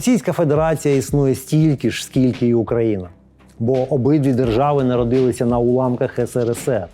Російська Федерація існує стільки ж, скільки і Україна, бо обидві держави народилися на уламках СРСР.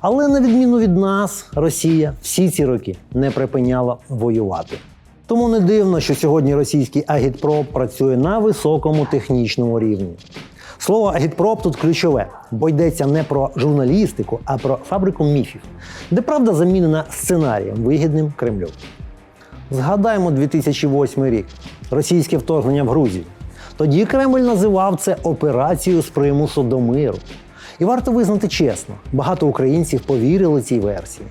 Але на відміну від нас, Росія всі ці роки не припиняла воювати. Тому не дивно, що сьогодні російський агітпроп працює на високому технічному рівні. Слово агітпроп тут ключове, бо йдеться не про журналістику, а про фабрику міфів, де правда замінена сценарієм, вигідним Кремлю. Згадаємо 2008 рік російське вторгнення в Грузію. Тоді Кремль називав це операцією з примусу до миру. І варто визнати чесно, багато українців повірили цій версії,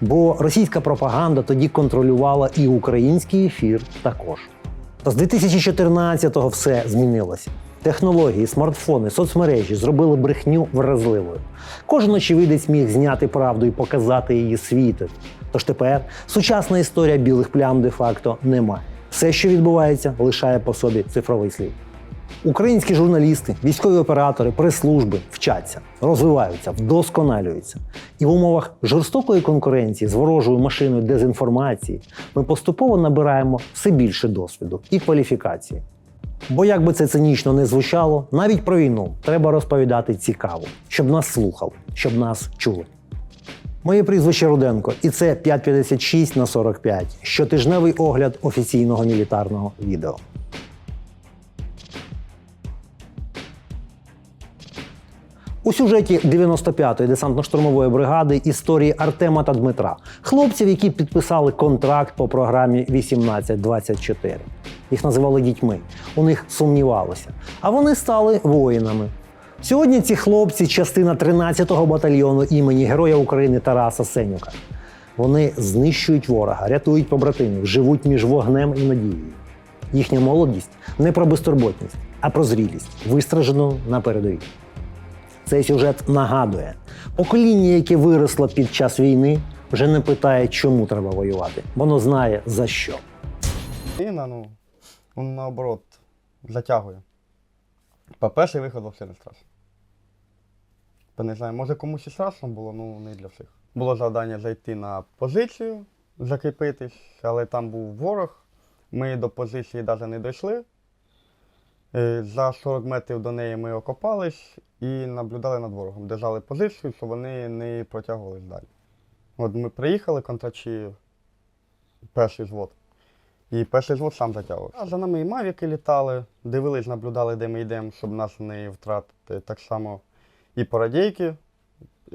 бо російська пропаганда тоді контролювала і український ефір також. Та з 2014-го все змінилося. Технології, смартфони, соцмережі зробили брехню вразливою. Кожен очевидець міг зняти правду і показати її світу. Тож тепер сучасна історія білих плям де-факто немає. Все, що відбувається, лишає по собі цифровий слід. Українські журналісти, військові оператори, прес-служби вчаться, розвиваються, вдосконалюються. І в умовах жорстокої конкуренції з ворожою машиною дезінформації ми поступово набираємо все більше досвіду і кваліфікації. Бо як би це цинічно не звучало, навіть про війну треба розповідати цікаво, щоб нас слухали, щоб нас чули. Моє прізвище Руденко, і це 556 на 45, щотижневий огляд офіційного мілітарного відео. У сюжеті 95-ї десантно-штурмової бригади історії Артема та Дмитра, хлопців, які підписали контракт по програмі 1824. Їх називали дітьми. У них сумнівалося. А вони стали воїнами. Сьогодні ці хлопці частина 13-го батальйону імені Героя України Тараса Сенюка. Вони знищують ворога, рятують побратимів, живуть між вогнем і надією. Їхня молодість не про безтурботність, а про зрілість, вистражену на передовій. Цей сюжет нагадує: покоління, яке виросло під час війни, вже не питає, чому треба воювати. Воно знає за що. Війна, ну, наоборот затягує. По перший виход взагалі не страшно. Та не знаю, може комусь і страшно було, ну не для всіх. Було завдання зайти на позицію, закріпитись, але там був ворог. Ми до позиції навіть не дійшли. Е, За 40 метрів до неї ми окопались і наблюдали над ворогом, держали позицію, щоб вони не протягувались далі. От ми приїхали, контрачі, перший звод. І перший звод сам затягував. А за нами і мавіки літали, дивились, наблюдали, де ми йдемо, щоб нас не втратити. Так само і по радійки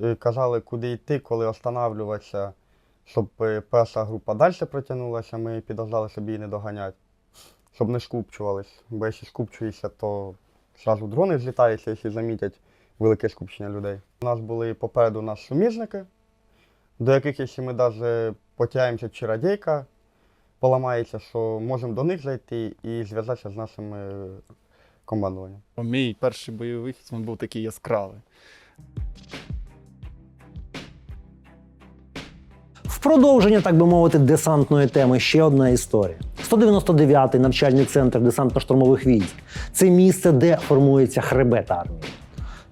е, казали, куди йти, коли останавливатися, щоб е, перша група далі протягнулася, ми підождали, щоб її не доганяти, щоб не скупчувались. Бо якщо скупчуєшся, то зразу дрони злітаються, якщо замітять велике скупчення людей. У нас були попереду нас суміжники, до яких, якщо ми навіть потягаємося чи радійка, поламається, що можемо до них зайти і зв'язатися з нашим командуванням. Мій перший бойовий вихід він був такий яскравий. В продовження, так би мовити, десантної теми ще одна історія. 199-й навчальний центр десантно-штурмових військ це місце, де формується хребет армії.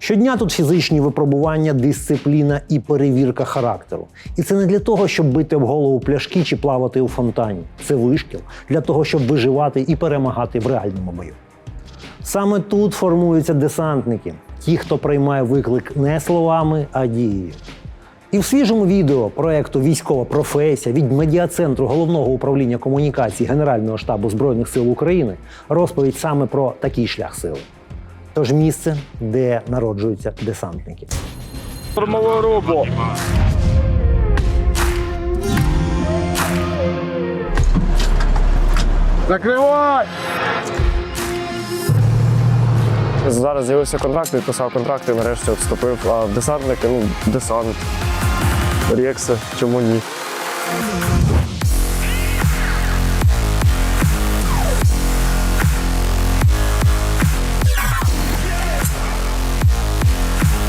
Щодня тут фізичні випробування, дисципліна і перевірка характеру. І це не для того, щоб бити об голову пляшки чи плавати у фонтані. Це вишкіл для того, щоб виживати і перемагати в реальному бою. Саме тут формуються десантники, ті, хто приймає виклик не словами, а дією. І в свіжому відео проекту Військова професія від медіа-центру головного управління комунікацій Генерального штабу Збройних сил України розповідь саме про такий шлях сили. Тож місце, де народжуються десантники. Штурмову. Закривай! Зараз з'явився контракт, підписав контракт і нарешті вступив. А десантники, ну, десант. Рекси, чому ні?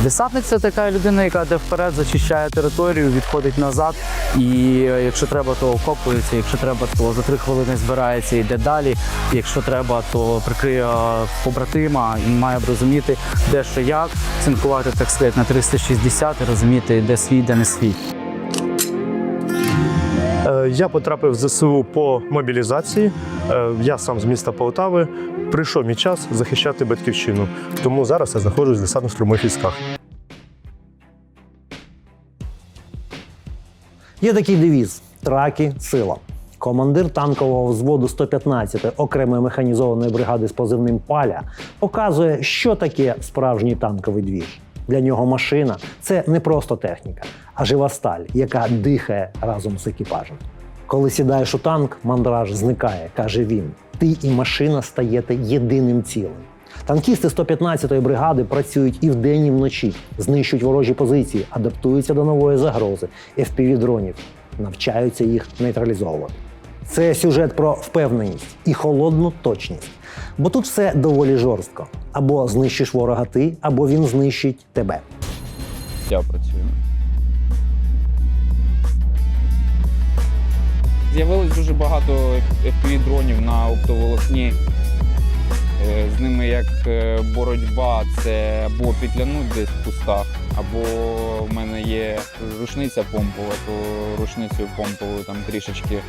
Десантник це така людина, яка йде вперед, зачищає територію, відходить назад. І е, якщо треба, то окопується, якщо треба, то за три хвилини збирається йде далі. Якщо треба, то прикриє е, побратима і має розуміти, де що як, цинкувати так сказати, на 360 і розуміти, де свій, де не свій. Е, Я потрапив в ЗСУ по мобілізації. Е, Я сам з міста Полтави. Прийшов мій час захищати батьківщину. Тому зараз я знаходжусь в десантно-штурмових військах. Є такий девіз траки сила. Командир танкового взводу 115-ї окремої механізованої бригади з позивним Паля показує, що таке справжній танковий двіж. Для нього машина це не просто техніка, а жива сталь, яка дихає разом з екіпажем. Коли сідаєш у танк, мандраж зникає, каже він. Ти і машина стаєте єдиним цілим. Танкісти 115-ї бригади працюють і вдень, і вночі, знищують ворожі позиції, адаптуються до нової загрози, FPV-дронів, навчаються їх нейтралізовувати. Це сюжет про впевненість і холодну точність. Бо тут все доволі жорстко. Або знищиш ворога ти, або він знищить тебе. я працюю. З'явилось дуже багато fpv дронів на оптоволокні. Е, З ними як е, боротьба, це або підлянуть десь в кустах, або в мене є рушниця помпова, то рушницею помповою там трішечки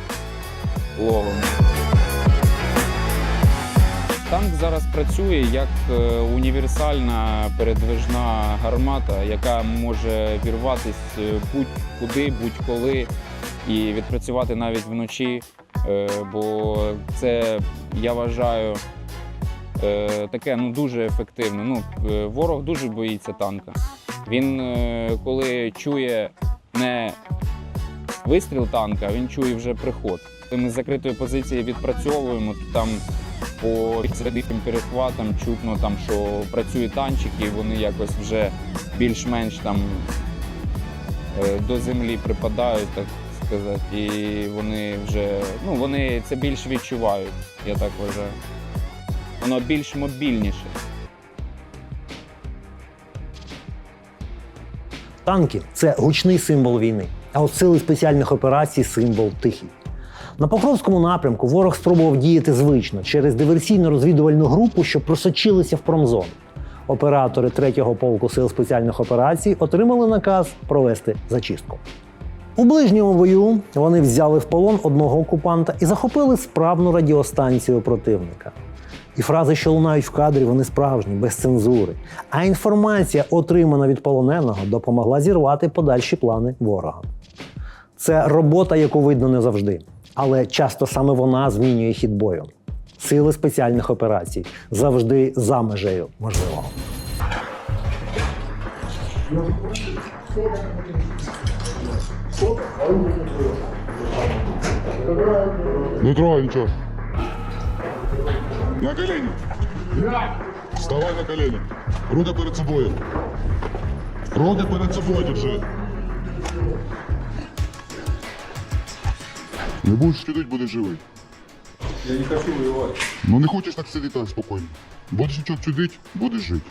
ловимо. Танк зараз працює як е, універсальна передвижна гармата, яка може вірватися будь-куди, будь-коли і відпрацювати навіть вночі. Е, Бо це, я вважаю, е, таке ну, дуже ефективно. Ну, е, ворог дуже боїться танка. Він, коли чує не вистріл танка, він чує вже приход. Ми з закритої позиції відпрацьовуємо, там по середнім перехватам чутно, там, що працює танчик, і вони якось вже більш-менш там до землі припадають, так сказати, і вони вже ну, вони це більш відчувають, я так вважаю. Воно більш мобільніше. Танки це гучний символ війни, а от сили спеціальних операцій символ тихий. На Покровському напрямку ворог спробував діяти звично через диверсійно-розвідувальну групу, що просочилися в промзону. Оператори 3-го полку сил спеціальних операцій отримали наказ провести зачистку. У ближньому бою вони взяли в полон одного окупанта і захопили справну радіостанцію противника. І фрази, що лунають в кадрі, вони справжні, без цензури. А інформація, отримана від полоненого, допомогла зірвати подальші плани ворога. Це робота, яку видно не завжди, але часто саме вона змінює хід бою. Сили спеціальних операцій завжди за межею можливого. Не трогай ничего. На колени. Вставай на колени. Руки перед собою. Руки перед собою держи. Не будеш сидіти, будеш живий. Я не хочу воювати. Ну не хочеш так сидіти так спокійно. Будеш нічого чудити, будеш жити.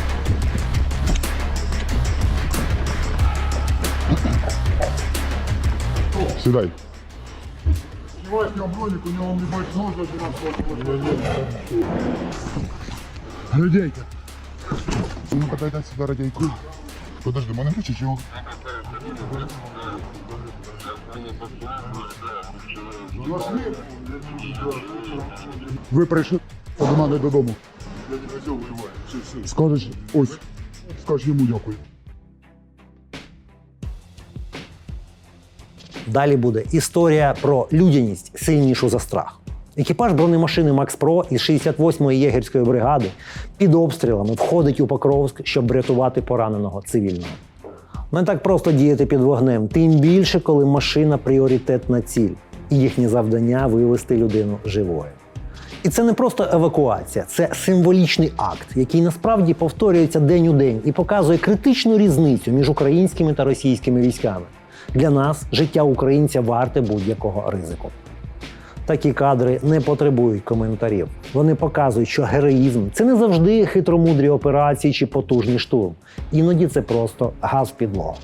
Сідай. Давай каброник, у нього не бать ножна 12 Радейка. Ну-ка, дай дай сюда радейку. Подожди, мене хоче чого? Ви прийшли до мене додому. Скажеш, ось, скажи йому дякую. Далі буде історія про людяність сильнішу за страх. Екіпаж бронемашини Макс Про із 68-ї єгерської бригади під обстрілами входить у Покровськ, щоб врятувати пораненого цивільного. Не так просто діяти під вогнем, тим більше, коли машина пріоритетна ціль, і їхнє завдання вивести людину живою. І це не просто евакуація, це символічний акт, який насправді повторюється день у день і показує критичну різницю між українськими та російськими військами. Для нас життя українця варте будь-якого ризику. Такі кадри не потребують коментарів. Вони показують, що героїзм це не завжди хитромудрі операції чи потужний штурм. Іноді це просто газ в підлогу.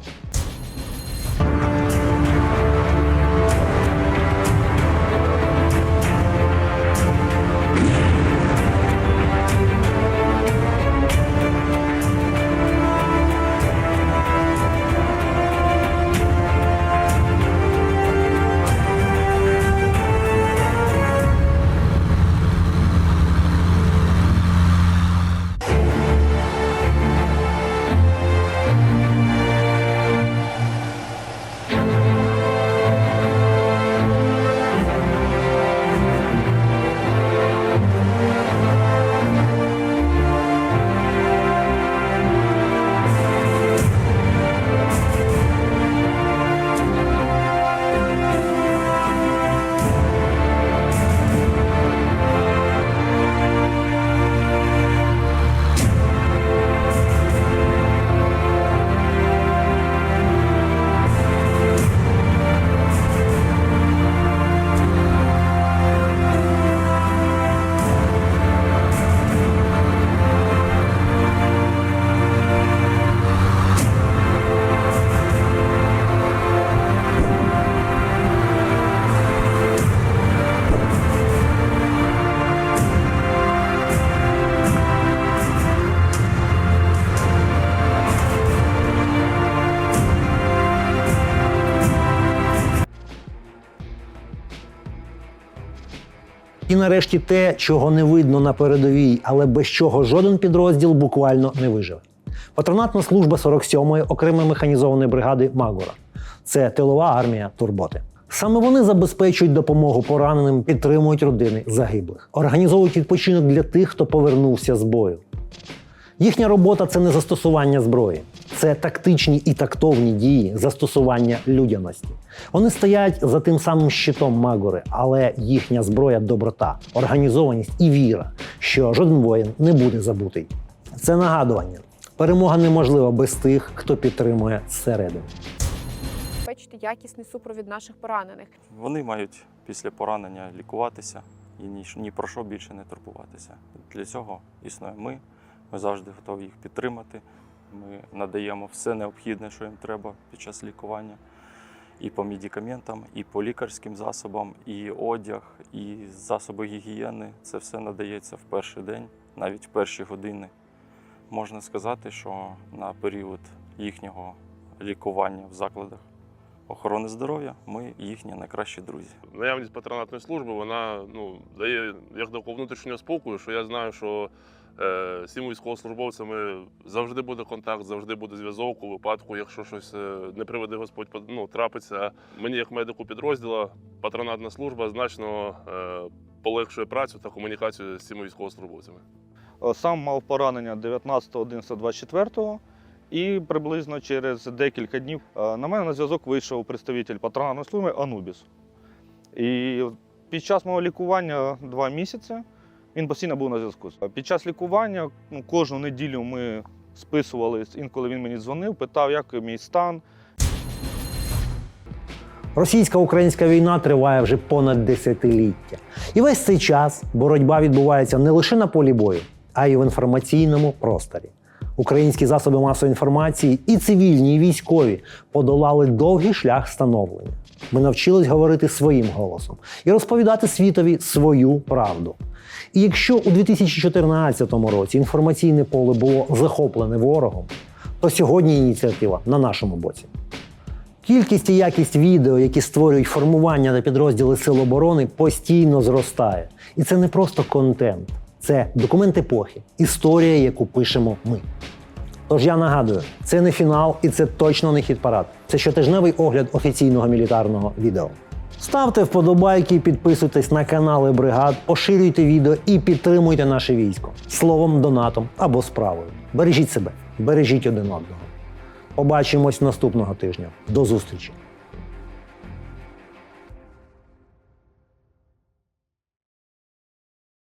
Нарешті те, чого не видно на передовій, але без чого жоден підрозділ буквально не виживе. Патронатна служба 47-ї окремої механізованої бригади Магора. Це тилова армія турботи. Саме вони забезпечують допомогу пораненим, підтримують родини загиблих, організовують відпочинок для тих, хто повернувся з бою. Їхня робота це не застосування зброї, це тактичні і тактовні дії застосування людяності. Вони стоять за тим самим щитом Магори, але їхня зброя доброта, організованість і віра, що жоден воїн не буде забутий. Це нагадування. Перемога неможлива без тих, хто підтримує зсередини. забезпечити якісний супровід наших поранених. Вони мають після поранення лікуватися і ні, ні про що більше не турбуватися. Для цього існує ми. Ми завжди готові їх підтримати. Ми надаємо все необхідне, що їм треба під час лікування. І по медикаментам, і по лікарським засобам, і одяг, і засоби гігієни. Це все надається в перший день, навіть в перші години. Можна сказати, що на період їхнього лікування в закладах охорони здоров'я ми їхні найкращі друзі. Наявність патронатної служби вона ну, дає як такого внутрішнього спокою, що я знаю, що е, військовослужбовцями завжди буде контакт, завжди буде зв'язок у випадку, якщо щось е, не приведе Господь ну, трапиться. Мені, як медику підрозділу, патронатна служба значно е, полегшує працю та комунікацію з цими військовослужбовцями. Сам мав поранення 19.11.24 і приблизно через декілька днів на мене на зв'язок вийшов представитель патронатної служби Анубіс. І під час мого лікування два місяці він постійно був на зв'язку. Під час лікування ну, кожну неділю ми списувались, інколи він мені дзвонив, питав, як мій стан. Російсько-українська війна триває вже понад десятиліття. І весь цей час боротьба відбувається не лише на полі бою, а й в інформаційному просторі. Українські засоби масової інформації і цивільні, і військові подолали довгий шлях становлення. Ми навчились говорити своїм голосом і розповідати світові свою правду. І якщо у 2014 році інформаційне поле було захоплене ворогом, то сьогодні ініціатива на нашому боці. Кількість і якість відео, які створюють формування та підрозділи Сил оборони, постійно зростає. І це не просто контент, це документ епохи, історія, яку пишемо ми. Тож я нагадую, це не фінал і це точно не хіт парад. Це щотижневий огляд офіційного мілітарного відео. Ставте вподобайки, підписуйтесь на канали бригад, поширюйте відео і підтримуйте наше військо словом, донатом або справою. Бережіть себе, бережіть один одного. Побачимось наступного тижня. До зустрічі!